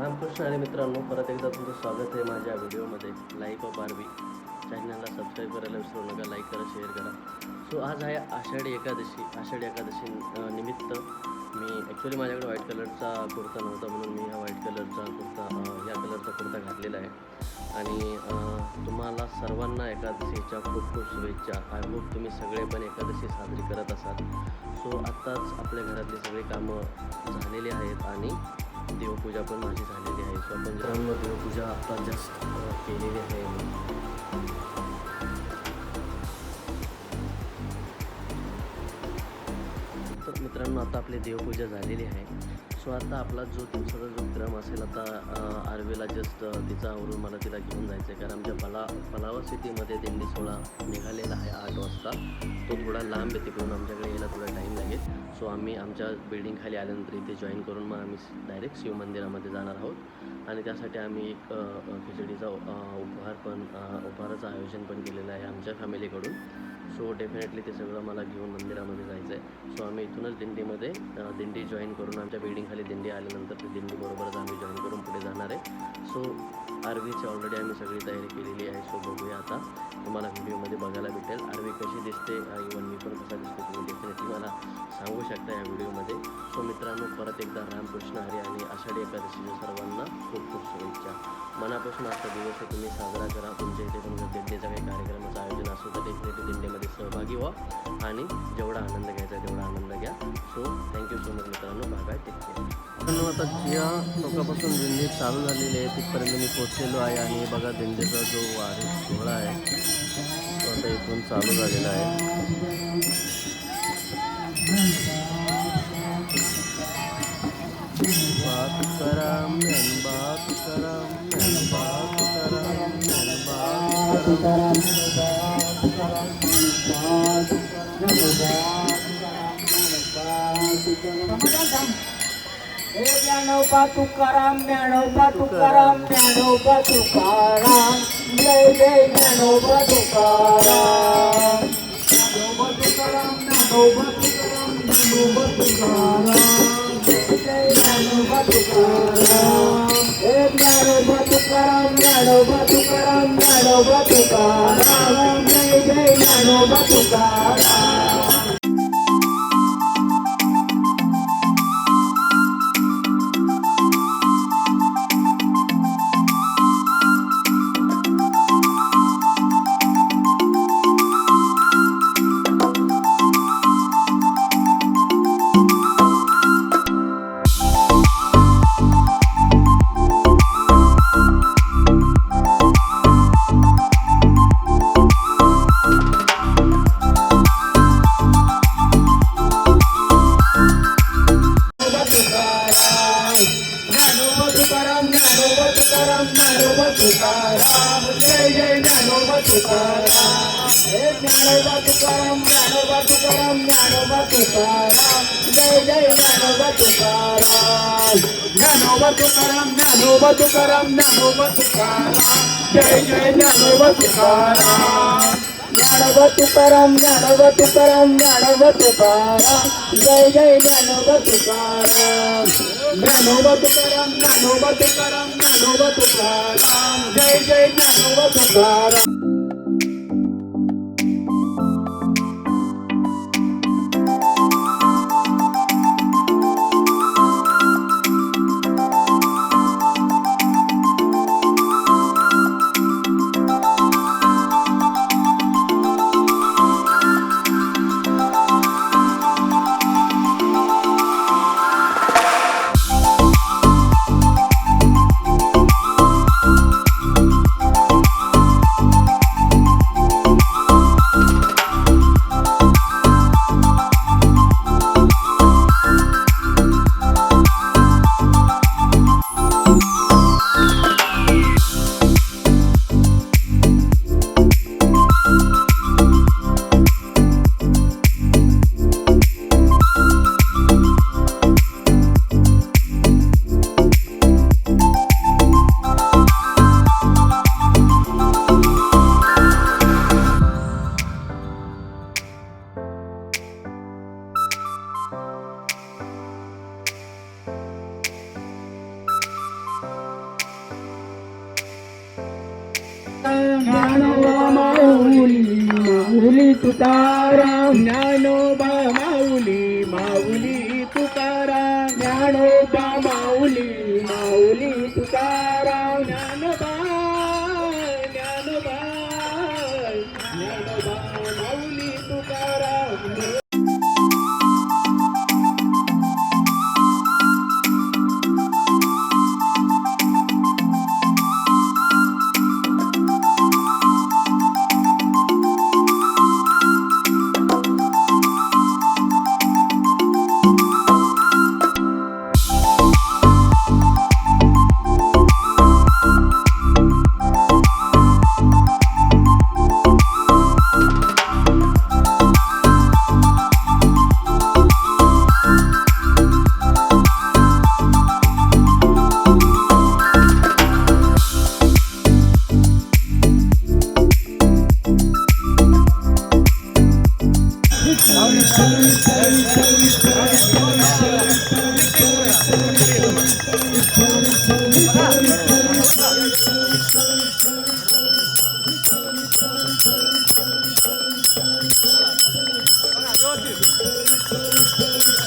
रामकृष्ण आणि मित्रांनो परत एकदा तुमचं स्वागत आहे माझ्या व्हिडिओमध्ये. लाईक ऑफ आरबी चॅनलला सबस्क्राईब करायला विसरू नका लाईक करा शेअर करा. सो आज आहे आषाढी एकादशी. आषाढी एकादशी निमित्त मी ॲक्च्युली माझ्याकडे व्हाईट कलरचा कुर्ता नव्हता म्हणून मी हा व्हाईट कलरचा कुर्ता या कलरचा कुर्ता घातलेला आहे. आणि तुम्हाला सर्वांना एकादशीच्या खूप खूप शुभेच्छा. आय होप तुम्ही सगळे पण एकादशी साजरी करत असाल. सो आत्ताच आपल्या घरातली सगळी कामं झालेली आहेत आणि देवपूजा पण माझी झालेली आहे. मित्रांनो देवपूजा आता जस्ट केलेली आहे. तर मित्रांनो आता आपली देवपूजा झालेली आहे. सो आता आपला जो दिवसाचा जो क्रम असेल आता अं, आर्वेला जस्ट तिचा आवरून मला तिला घेऊन जायचं आहे कारण आमच्या पला पलावा सिटीमध्ये त्यांनी सोळा निघालेला आहे आठ वाजता. तो थोडा लांब आहे तिकडून आमच्याकडे यायला थोडा टाईम लागेल. सो आम्ही आमच्या बिल्डिंगखाली आल्यानंतर इथे जॉईन करून मग आम्ही डायरेक्ट शिव मंदिरामध्ये जाणार आहोत. आणि त्यासाठी आम्ही एक खिचडीचा उपहार पण उपहाराचं आयोजन पण केलेलं आहे आमच्या फॅमिलीकडून. सो डेफिनेटली ते सगळं मला घेऊन मंदिरामध्ये जायचं आहे सो आम्ही इथूनच दिंडीमध्ये दिंडी जॉईन करून आमच्या बिल्डिंगखाली दिंडी आल्यानंतर ते दिंडीबरोबरच आम्ही जॉईन करून पुढे जाणार आहे. सो आरवीची ऑलरेडी आम्ही सगळी तयारी केलेली आहे सो बघूया आता. तुम्हाला व्हिडिओमध्ये बघायला भेटेल. आरवी कशी दिसते इवन मी पण कसा दिसतो तुम्ही डेफिनेटली मला सांगू शकता या व्हिडिओमध्ये. सो मित्रांनो परत एकदा रामकृष्ण हरी आणि आषाढी एकादशीच्या सर्वांना खूप खूप शुभेच्छा. मनापासून आजचा दिवस तुम्ही साजरा करा. तुमच्या इथे पण दिंडेचा दिंडीचा काही कार्यक्रमाचं आयोजन असो तर डेफिनेटली दिंडीमध्ये सहभागी व्हा आणि जेवढा आनंद घ्यायचा तेवढा आनंद घ्या. So thank you so much मित्रांनो. बाय बाय टेक केअर मित्रांनो आता ज्या टोकापासून दिंडी चालू झालेली आहे तिथपर्यंत मी पोचलेलो आहे आणि बघा दिंडीचा जो वारी सोहळा आहे तो आता इथून चालू झालेला आहे बात करा ज्ञान बात करा ज्ञान बात करा बात करा हे ज्ञानोबा तुकाराम ज्ञानोबा तुकाराम ज्ञानोबा तुकाराम जय जय ज्ञानोबा तुकाराम ज्ञानोबा तुकाराम ज्ञानोबा तुकाराम ज्ञानोबा तुकाराम जय जय ज्ञानोबा तुकाराम हे ज्ञानोबा तुकाराम ज्ञानोबा तुकाराम ज्ञानोबा तुकाराम जय जय ज्ञानोबा तुकाराम तुकाराम ज्ञानोबा तुकाराम जय जय ज्ञानोबा तुकाराम हे ज्ञानोबा तुकाराम ज्ञानोबा तुकाराम ज्ञानोबा तुकाराम जय जय ज्ञानोबा तुकाराम ज्ञानोबा तुकाराम ज्ञानोबा तुकाराम ज्ञानोबा तुकाराम जय जय ज्ञानोबा तुकाराम ज्ञानोबा तुकाराम ज्ञानोबा तुकाराम ज्ञानोबा तुकाराम जय जय ज्ञानोबा तुकाराम ज्ञानोबा तुकाराम ज्ञानोबा तुकाराम ज्ञानोबा तुकाराम जय जय ज्ञानोबा तुकाराम माऊली तुकाराम.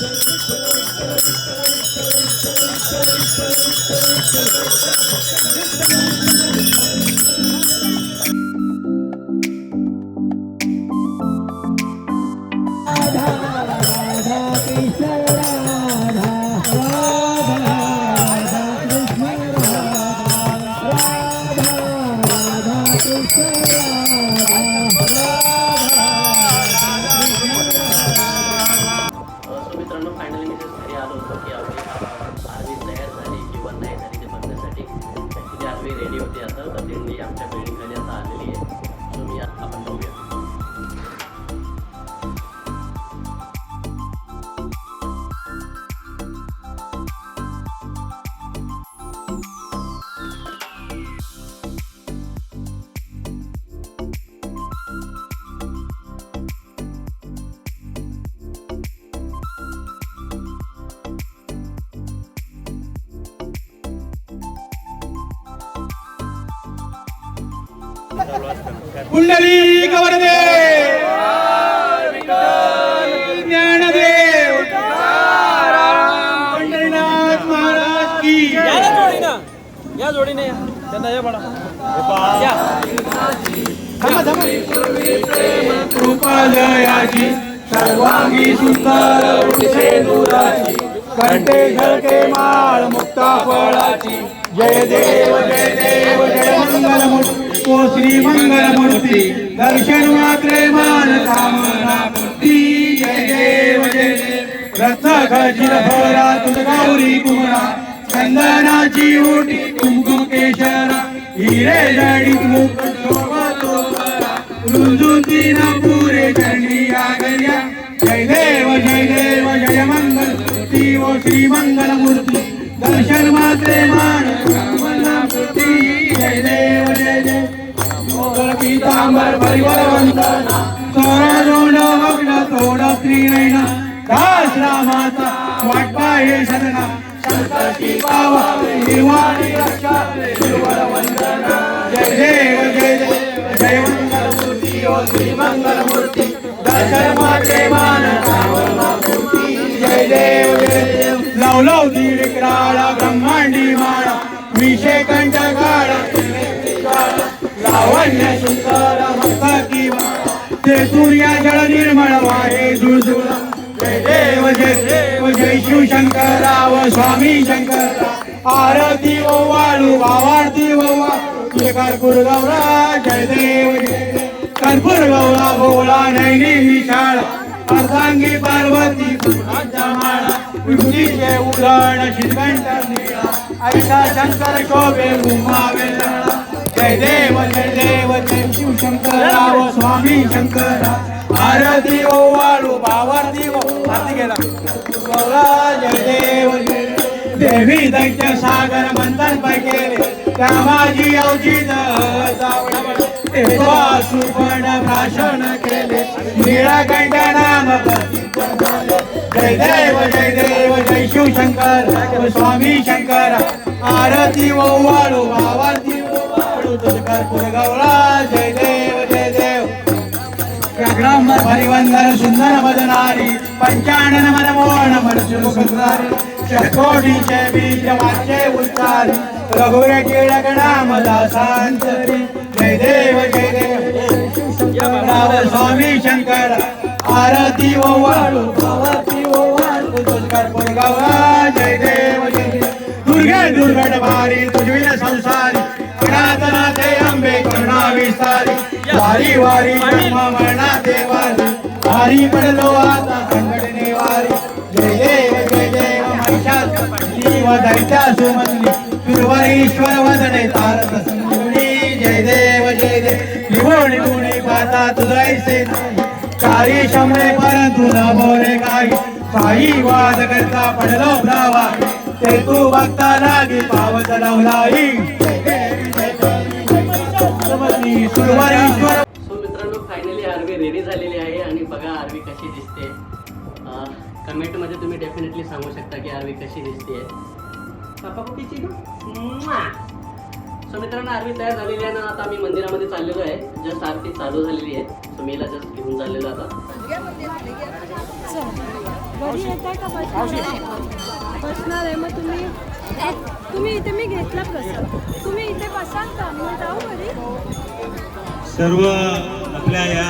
Thank you. कुंडली गवरदे ज्ञानदेव पंढरीनाथ महाराज की या जोडीनं या जोडीने त्यांना या बडा कृपालयाची सर्वांगी सुंदर उठे कंटे झळके माळ मुक्ता फळाची जय देव जय देव. जय ओ श्री मंगलमूर्ती दर्शन मात्रे मान कामना पूर्ती जय देव जय देव. गौरी कुमरा चंदनाची ओटी कुमकुम केशरा हिरे जडित मुख शोभा रुंजून तीन पुरे चंडी आगल्या. जय देव जय देव जय मंगल मूर्ती ओ श्री मंगल मूर्ती दर्शन मात्रे मान कामना जय देव जय देव. पीतांबर परिवार सोळा दोंड मग्न तोड स्त्री दास रामाचा वाटपा हे सदना संताची पावा निर्वाणी रक्षा वंदना जय देव जय देव जय ओ श्री दर्शन माते मान जय देव जय देव. लवलव दीड ब्रह्मांडी माळा. विषय कंठ काळा लावण्य सुंदर भक्ता किंवा ते सूर्या जळ निर्मळ वाहे जुळजुळा जय देव जय देव जय शिव शंकराव स्वामी शंकर आरती ओ वाळू भावारती ओ कर्पूर गौरा जय देव जय कर्पूर गौरा भोळा नैनी विशाळ अर्धांगी पार्वती फुलांच्या माळा। विभूतीचे उधळ श्रीकंठ निळा। ऐसा शंकर शोभे उमावे लळा. जय देव जय देव जय शिव शंकराव स्वामी शंकर आरती ओ वाळू भावारती ओ आरती गेला गौरा जय देव जय देवी दैत्य सागर मंथन पैकेले त्या माझी अवचित भाषण केले निळाकंठ नाम जय देव जय देव जय शिव शंकर स्वामी शंकर आरती ओ वाळू भावारती जय देव जय देव. व्याघ्रांबर परिवंदन सुंदर बदनारी पंचानन मनमोहन मनसुर सुंदरी षटकोटीचे बीज वाचे उच्चारी रघुरे टिळक नाम दासांतरी जय देव जय देव. स्वामी शंकर आरती ओवाळू आरती ओवाळू तुझकर गौरा जय देव जय दुर्गे दुर्गट भारी तुझविन संसारी अनाथनाथे अंबे करुणा विस्तारी वारी वारी ब्रह्मा मरणा देवारी वारी पडलो आता संघटने वारी जय देव जय देव महिषासुरी व दैत्या सुमंदी वदने तारक संगुणी जय देव जय देव निवोणी गुणी पाता तुझैसे नाही काही शमणे परंतु न बोले काही काही वाद करता पडलो भ्रावा ते तू बघता लागी पावत लावलाई सो मित्रांनो फायनली आरवी रेडी झालेली आहे आणि बघा आरवी कशी दिसते. कमेंटमध्ये तुम्ही डेफिनेटली सांगू शकता की आरवी कशी दिसते पापा कुठेची सो मित्रांनो आरवी तयार झालेली आहे ना आता आम्ही मंदिरामध्ये चाललेलो आहे. जस्ट आरती चालू झालेली आहे. सो मीला जस्ट घेऊन चाललेलो आता. बसणार आहे मग तुम्ही. तुम्ही इथे मी घेतला तुम्ही इथे बसाल का? मग जाऊ घरी. सर्व आपल्या या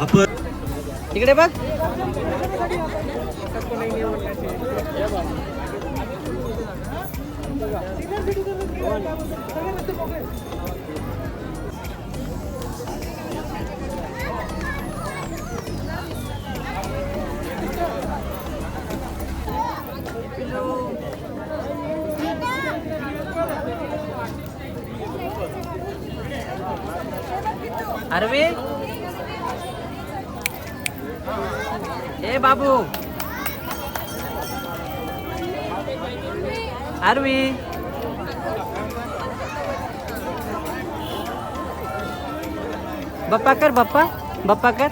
आपण तिकडे बघ. अरवी ए बाबू. अरवी बप्पा कर बप्पा. बप्पा कर.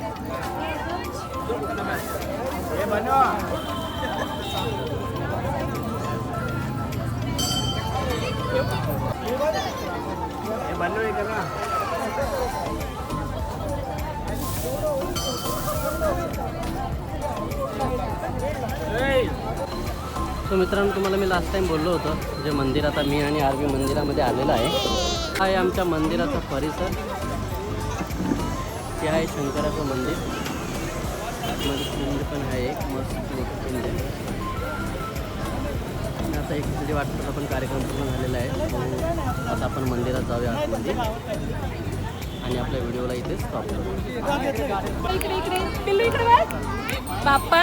सो मित्रांनो तुम्हाला मी लास्ट टाइम बोललो होतो जे मंदिर आता मी आणि आरवी मंदिरामध्ये आलेलं आहे. हा आहे आमच्या मंदिराचा परिसर. ते आहे शंकराचं मंदिर. आतमध्ये पिंड पण आहे एक मस्त मोठं पिंड आता एक तरी वाटतं पण कार्यक्रम पूर्ण झालेला आहे. हो, आता आपण मंदिरात जाऊया आतमध्ये. आणि आपल्या व्हिडिओला इथे स्टॉप करू इकडे इकडे पिल्लू इकडे बघ बाप्पा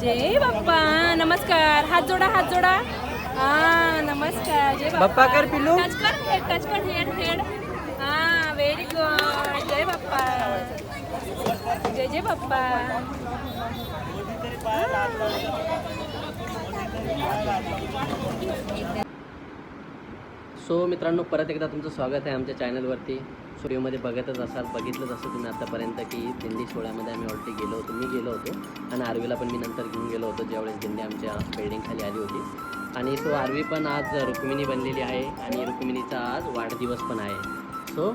जय बाप्पा नमस्कार हात जोडा हात जोडा हा नमस्कार जय बाप्पा कर पिल्लू. टच कर हेड टच कर हेड हेड हा व्हेरी गुड जय बाप्पा जय जय बाप्पा सो मित्रांनो परत एकदा तुमचं स्वागत आहे आमच्या चॅनलवरती व्हिडिओमध्ये बघतच असाल बघितलंच असं तुम्ही आतापर्यंत की दिंडी सोहळ्यामध्ये आम्ही ऑलरेडी गेलो होतो. मी गेलो होतो आणि आरवीला पण मी नंतर घेऊन गेलो होतो ज्यावेळेस दिंडी आमच्या बिल्डिंगखाली आली होती. आणि सो आरवी पण आज रुक्मिणी बनलेली आहे आणि रुक्मिणीचा आज वाढदिवस पण आहे. So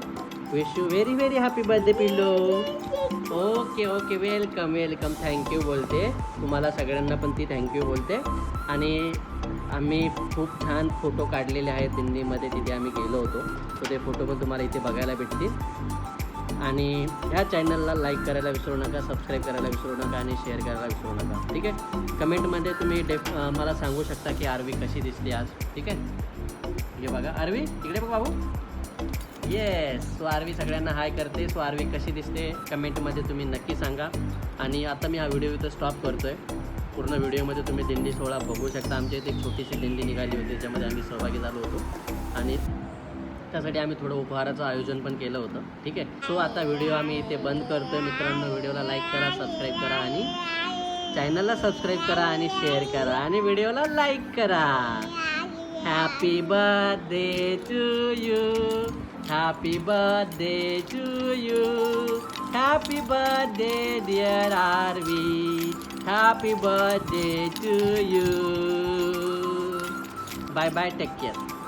wish you very very happy birthday pillow. Okay okay welcome welcome thank you बोलते. तुम्हाला सगळ्यांना पण ती थँक्यू बोलते. आणि आम्ही खूप छान फोटो काढलेले आहेत दिंडीमध्ये तिथे आम्ही गेलो होतो. सो ते फोटो पण तुम्हाला इथे बघायला भेटतील. आणि ह्या चॅनलला लाईक करायला विसरू नका सबस्क्राईब करायला विसरू नका आणि शेअर करायला विसरू नका. ठीक आहे? कमेंटमध्ये तुम्ही डेफ मला सांगू शकता की आरवी कशी दिसली आज. ठीक आहे? हे बघा. आरवी इकडे बघ बाबू येस सो आरवी सगळ्यांना हाय करते. सो आरवी कशी दिसते? कमेंटमध्ये तुम्ही नक्की सांगा. आणि आता मी हा व्हिडिओ इथं स्टॉप करतो आहे पूर्ण व्हिडिओमध्ये तुम्ही दिंडी सोहळा बघू शकता. आमच्या इथे एक छोटीशी दिंडी निघाली होती त्याच्यामध्ये आम्ही सहभागी झालो होतो. आणि त्यासाठी आम्ही थोडं उपहाराचं आयोजन पण केलं होतं. ठीक आहे? सो आता व्हिडिओ आम्ही इथे बंद करतो मित्रांनो व्हिडिओला लाईक करा सबस्क्राईब करा आणि चॅनलला सबस्क्राईब करा आणि शेअर करा आणि व्हिडिओला लाईक करा. Happy birthday to you happy birthday to you happy birthday dear Aarvi Happy birthday to you. Bye bye, take care.